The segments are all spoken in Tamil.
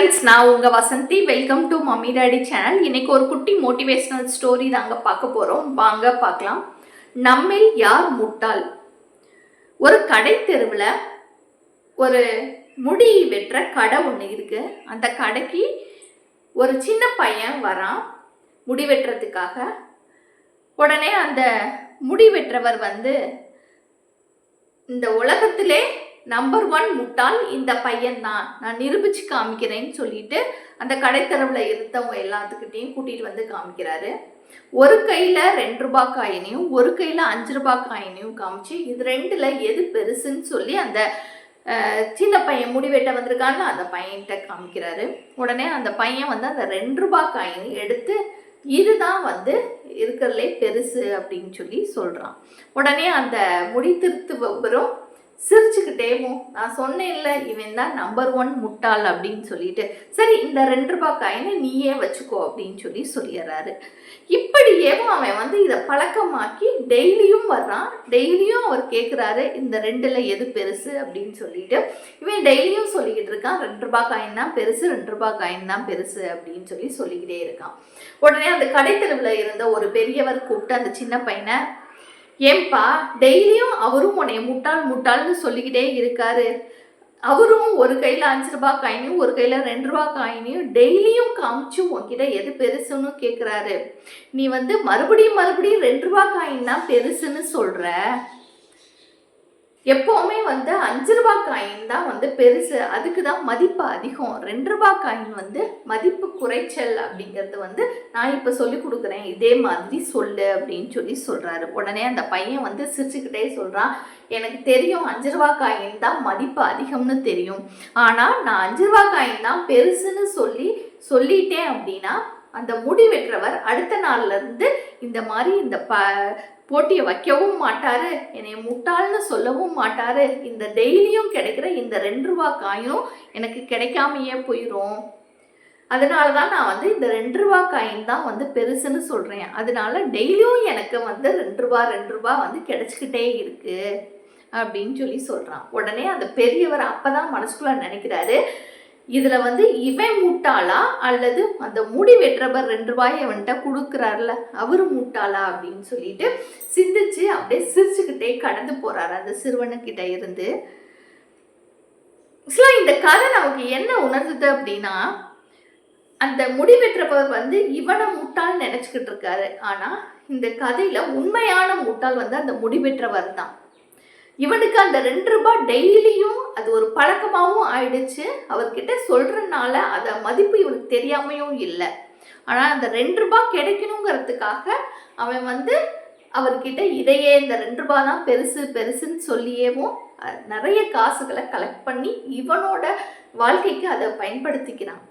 ஃப்ரெண்ட்ஸ் நான் உங்கள் Vasanthi. Welcome to mummy daddy channel இன்னைக்கு ஒரு குட்டி மோட்டிவேஷனல் ஸ்டோரி தாங்க பார்க்க போகிறோம் வாங்க பார்க்கலாம். நம்மில் யார் முட்டாள்? ஒரு கடை தெருவில் ஒரு முடி வெட்டுற கடை ஒன்று இருக்குது அந்த கடைக்கு ஒரு சின்ன பையன் வரான் முடி வெட்டுறதுக்காக. உடனே அந்த முடி வெட்டுறவர் வந்து இந்த உலகத்திலே நம்பர் ஒன் முட்டாள் இந்த பையன்தான். நான் நிரூபிச்சு காமிக்கிறேன்னு சொல்லிட்டு அந்த கடைத்தரவில் இருந்தவங்க எல்லாத்துக்கிட்டையும் கூட்டிகிட்டு வந்து காமிக்கிறாரு. ஒரு கையில் ரெண்டு ரூபா காயினையும் ஒரு கையில் அஞ்சு ரூபாய் காயினையும் காமிச்சு இது ரெண்டில் எது பெருசுன்னு சொல்லி அந்த சின்ன பையன் முடிவெட்ட வந்திருக்கான்ல அந்த பையன்கிட்ட காமிக்கிறாரு. உடனே அந்த பையன் வந்து அந்த ரெண்டு ரூபா காயின் எடுத்து இதுதான் வந்து இருக்கிறதுலே பெருசு அப்படின்னு சொல்லி சொல்கிறான் உடனே அந்த முடி திருத்துபவரும் சிரிச்சுக்கிட்டேவும் நான் சொன்னேன்ல இவன் தான் நம்பர் ஒன் முட்டாள் அப்படின்னு சொல்லிட்டு. சரி இந்த ரெண்டு ரூபாய் காயினை நீயே வச்சுக்கோ அப்படின்னு சொல்லி சொல்லிடுறாரு. இப்படியேவும் அவன் வந்து இதை பழக்கமாக்கி டெய்லியும் வர்றான். டெய்லியும் அவர் கேட்குறாரு இந்த ரெண்டில் எது பெருசு அப்படின்னு சொல்லிட்டு. இவன் டெய்லியும் சொல்லிக்கிட்டு இருக்கான் ரெண்டு ரூபாய் காயின் தான் பெருசு ரெண்டு ரூபாய் காயின் தான் பெருசு அப்படின்னு சொல்லி சொல்லிக்கிட்டே இருக்கான். உடனே அந்த கடைத்தெருவில் இருந்த ஒரு பெரியவர் கூப்பிட்டு அந்த சின்ன பையனை ஏன்பா டெய்லியும் அவரும் உன்னைய முட்டாள் முட்டாள்னு சொல்லிக்கிட்டே இருக்காரு. அவரும் ஒரு கையில் அஞ்சு ரூபாய் காயினையும் ஒரு கையில் ரெண்டு ரூபா காயினையும் டெய்லியும் காமிச்சு உன்கிட்ட எது பெருசுன்னு கேட்குறாரு நீ வந்து மறுபடியும் மறுபடியும் ரெண்டு ரூபா காயின் தான் பெருசுன்னு சொல்கிற எப்போவுமே வந்து அஞ்சு ரூபா காயின் தான் வந்து பெருசு. அதுக்கு தான் மதிப்பு அதிகம். ரெண்டு ரூபா காயின் வந்து மதிப்பு குறைச்சல் அப்படிங்கிறது வந்து நான் இப்போ சொல்லி கொடுக்குறேன். இதே மாதிரி சொல்லு அப்படின்னு சொல்லி சொல்கிறாரு உடனே அந்த பையன் வந்து சிரிச்சுக்கிட்டே சொல்கிறான் எனக்கு தெரியும் அஞ்சு ரூபா காயின் தான் மதிப்பு அதிகம்னு தெரியும். ஆனால் நான் அஞ்சு ரூபா காயின் தான் பெருசுன்னு சொல்லி சொல்லிட்டேன் அப்படின்னா அந்த முடி வெட்டுறவர் அடுத்த நாள்ல இருந்து இந்த மாதிரி இந்த ப போட்டியை வைக்கவும் மாட்டாரு என்னை முட்டாள்னு சொல்லவும் மாட்டாரு. இந்த டெய்லியும் கிடைக்கிற இந்த ரெண்டு ரூபா காயும் எனக்கு கிடைக்காமையே போயிடும் அதனால தான் நான் வந்து இந்த ரெண்டு ரூபா காயின் தான் வந்து பெருசுன்னு சொல்கிறேன் அதனால டெய்லியும் எனக்கு வந்து ரெண்டு ரூபா ரெண்டு ரூபா வந்து கிடைச்சிக்கிட்டே இருக்குது அப்படின்னு சொல்லி சொல்கிறான் உடனே அந்த பெரியவர் அப்போ தான் மனசுக்குள்ளே நினைக்கிறாரு. இதில் வந்து இவன் முட்டாளா அல்லது அந்த முடி வெட்டுறவர் ரெண்டு ரூபாயை அவன்கிட்ட கொடுக்குறாருல அவரு முட்டாளா அப்படின்னு சொல்லிட்டு சிந்திச்சு அப்படியே சிரிச்சுக்கிட்டே கடந்து போறாரு. அந்த சிறுவனுக்கிட்ட இருந்து. ஆக்சுவலாக இந்த கதை நமக்கு என்ன உணர்ந்தது அப்படின்னா அந்த முடி வெட்டுறவர் வந்து இவனை முட்டாள் நினச்சிக்கிட்டு இருக்காரு. ஆனால் இந்த கதையில் உண்மையான முட்டாள் வந்து அந்த முடி வெட்டுறவர் தான் இவனுக்கு அந்த ரெண்டு ரூபாய் டெய்லியும் அது ஒரு பழக்கமாகவும் ஆயிடுச்சு. அவர்கிட்ட சொல்கிறனால அதை மதிப்பு இவனுக்கு தெரியாமையும் இல்லை. ஆனால் அந்த ரெண்டு ரூபாய் கிடைக்கணுங்கிறதுக்காக அவன் வந்து அவர்கிட்ட இதையே இந்த ரெண்டு ரூபாய் தான் பெருசு பெருசுன்னு சொல்லியேவும் நிறைய காசுகளை கலெக்ட் பண்ணி இவனோட வாழ்க்கைக்கு அதை பயன்படுத்திக்கிறான்.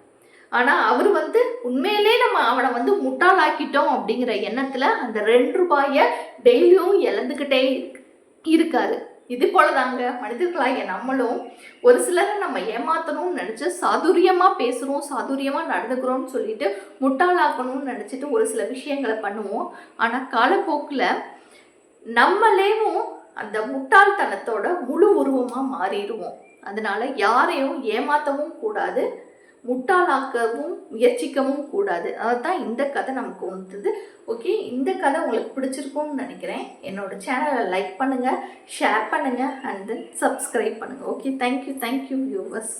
ஆனால் அவர் வந்து உண்மையிலே நம்ம அவனை வந்து முட்டாளாக்கிட்டோம் அப்படிங்கிற எண்ணத்தில் அந்த ரெண்டு ரூபாயை டெய்லியும் இழந்துக்கிட்டே இருக்காரு. இது போல தாங்க மனிதர்களாகிய நம்மளும் ஒரு சிலரை நம்ம ஏமாத்தணும்னு நினச்சி சாதுரியமாக பேசுகிறோம் சாதுரியமாக நடந்துக்கிறோம்னு சொல்லிட்டு முட்டாளாக்கணும்னு நினச்சிட்டு ஒரு சில விஷயங்களை பண்ணுவோம். ஆனால் காலப்போக்கில் நம்மளேவும் அந்த முட்டாள்தனத்தோட முழு உருவமாக மாறிடுவோம். அதனால யாரையும் ஏமாற்றவும் கூடாது. முட்டாளாக்கவும் முயற்சிக்கவும் கூடாது. அதுதான் இந்த கதை நமக்கு உணர்த்துது ஓகே இந்த கதை உங்களுக்கு பிடிச்சிருக்கும்னு நினைக்கிறேன். என்னோட சேனலை லைக் பண்ணுங்கள் ஷேர் பண்ணுங்கள் அண்ட் தென் சப்ஸ்கிரைப் பண்ணுங்கள் okay thank you thank you viewers